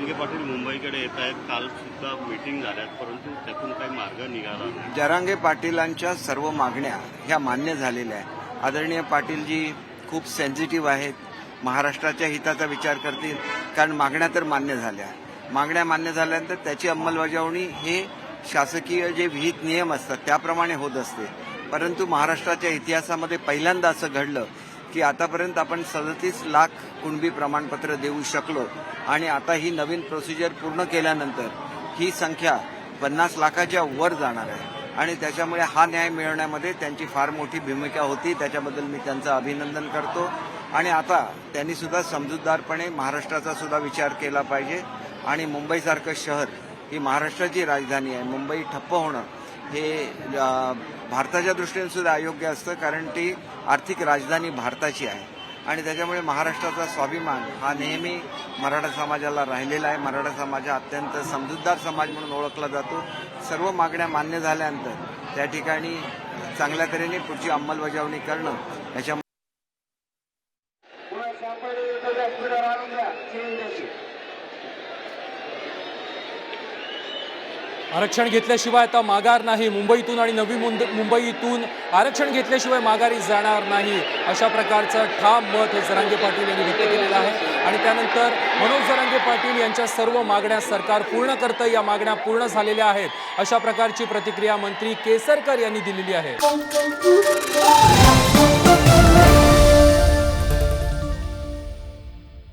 जरांगे पाटील मुंबईकडे येत आहेत. काल सुद्धा मिटिंग झाल्यात परंतु त्यातून काही मार्ग निघाला जरांगे पाटीलांच्या सर्व मागण्या ह्या मान्य झालेल्या आहेत. आदरणीय पाटीलजी खूप सेन्सिटिव्ह आहेत. महाराष्ट्राच्या हिताचा विचार करतील कारण मागण्या तर मान्य झाल्या. मागण्या मान्य झाल्यानंतर त्याची अंमलबजावणी हे शासकीय जे विहित नियम असतात त्याप्रमाणे होत असते. परंतु महाराष्ट्राच्या इतिहासामध्ये पहिल्यांदा असं घडलं की आतापर्यंत आपण सदतीस लाख कुणबी प्रमाणपत्र देऊ शकलो आणि आता ही नवीन प्रोसिजर पूर्ण केल्यानंतर ही संख्या पन्नास लाखाच्या वर जाणार आहे. आणि त्याच्यामुळे हा न्याय मिळवण्यामध्ये त्यांची फार मोठी भूमिका होती. त्याच्याबद्दल मी त्यांचं अभिनंदन करतो. आणि आता त्यांनी सुद्धा समजूतदारपणे महाराष्ट्राचा सुद्धा विचार केला पाहिजे. आणि मुंबईसारखं शहर ही महाराष्ट्राची राजधानी आहे. मुंबई ठप्प होणं हे भारताच्या दृष्टीने सुद्धा अयोग्य असतं कारण ती आर्थिक राजधानी भारताची आहे. आणि त्याच्यामुळे महाराष्ट्राचा स्वाभिमान हा नेहमी मराठा समाजाला राहिलेला आहे. मराठा समाज हा अत्यंत समजूतदार समाज म्हणून ओळखला जातो. सर्व मागण्या मान्य झाल्यानंतर त्या ठिकाणी चांगल्या तऱ्हेने पुढची अंमलबजावणी करणं याच्या आरक्षण घेतल्याशिवाय आता माघार नाही. मुंबईतून आणि नवी मुंद- मुंबईतून आरक्षण घेतल्याशिवाय माघारी जाणार नाही. अशा प्रकारचं ठाम मत हे जरांगे पाटील यांनी व्यक्त केलेलं आहे. आणि त्यानंतर मनोज जरांगे पाटील यांच्या सर्व मागण्या सरकार पूर्ण करतं या मागण्या पूर्ण झालेल्या आहेत. अशा प्रकारची प्रतिक्रिया मंत्री केसरकर यांनी दिलेली आहे.